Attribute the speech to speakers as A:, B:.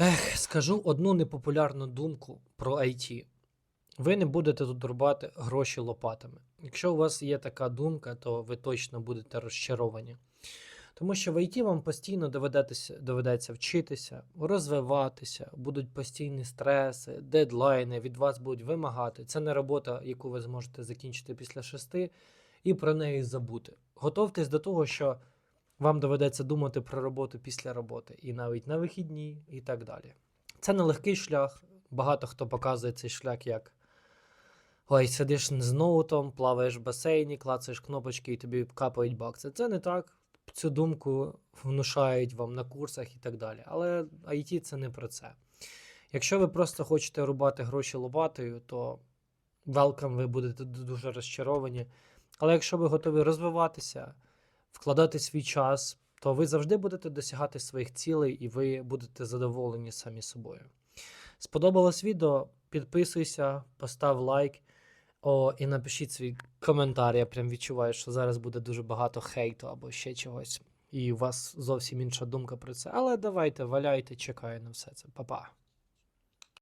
A: Ех, скажу одну непопулярну думку про IT. Ви не будете тут рубати гроші лопатами. Якщо у вас є така думка, то ви точно будете розчаровані. Тому що в IT вам постійно доведеться, вчитися, розвиватися, будуть постійні стреси, дедлайни від вас будуть вимагати. Це не робота, яку ви зможете закінчити після шести і про неї забути. Готовтесь до того, що вам доведеться думати про роботу після роботи, і навіть на вихідні, і так далі. Це нелегкий шлях. Багато хто показує цей шлях як ой, сидиш з ноутом, плаваєш в басейні, клацаєш кнопочки і тобі капають бакси. Це не так. Цю думку внушають вам на курсах і так далі. Але IT це не про це. Якщо ви просто хочете рубати гроші лопатою, то welcome, ви будете дуже розчаровані. Але якщо ви готові розвиватися, вкладати свій час, то ви завжди будете досягати своїх цілей і ви будете задоволені самі собою. Сподобалось відео? Підписуйся, постав лайк. О, і напишіть свій коментар. Я прям відчуваю, що зараз буде дуже багато хейту або ще чогось. І у вас зовсім інша думка про це. Але давайте, валяйте, чекаю на все це. Па-па.